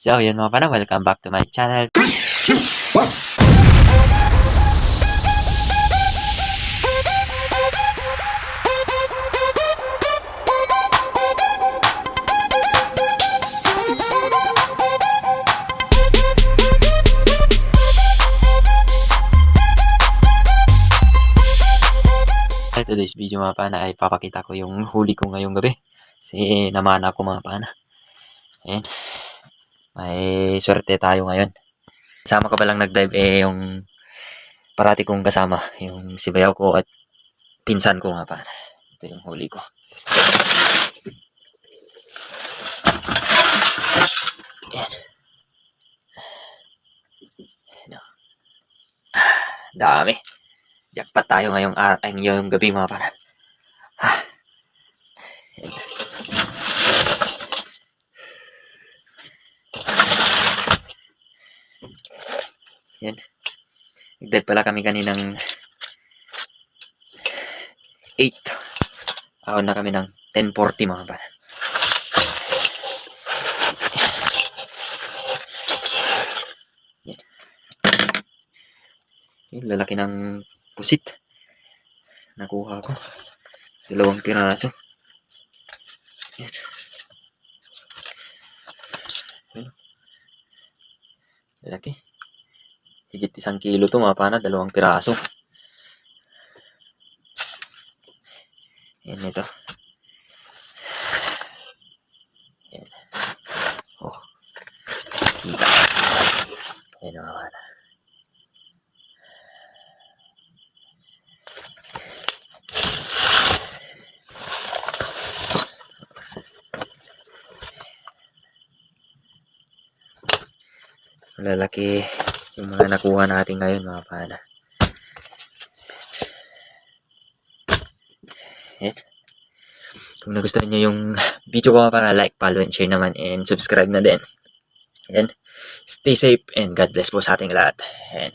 So, yun mga pana, welcome back to my channel. Sa today's video mga pana ay papakita ko yung huli ko ngayong gabi. Kasi namana ako mga pana. Ayan. May swerte tayo ngayon. Sama ka ba lang nag-dive eh yung parati kong kasama. Yung si bayaw ko at pinsan ko nga pana. Ito yung huli ko. Ayan. Ayan o. Ah, dami. Jackpot tayo ngayong, ay, ngayong gabi mga pana. Ah. Ayan. Yan. Nag-dive pala kami kaninang 8. Ako na kami ng 10.40 mga pana. Yan. Yung lalaki ng pusit. Nakuha ko. Dalawang piraso. Yan. Lalaki. Higit isang kilo to mga pana, dalawang piraso. Yan ito. Yan. Oh. Kita. Yan mga pana. Malalaki yung mga nakuha natin ngayon mga pana. Yan. Kung nagustuhan nyo yung video ko pana, like, follow, and share naman, and subscribe na din. Yan. Stay safe, and God bless po sa ating lahat. And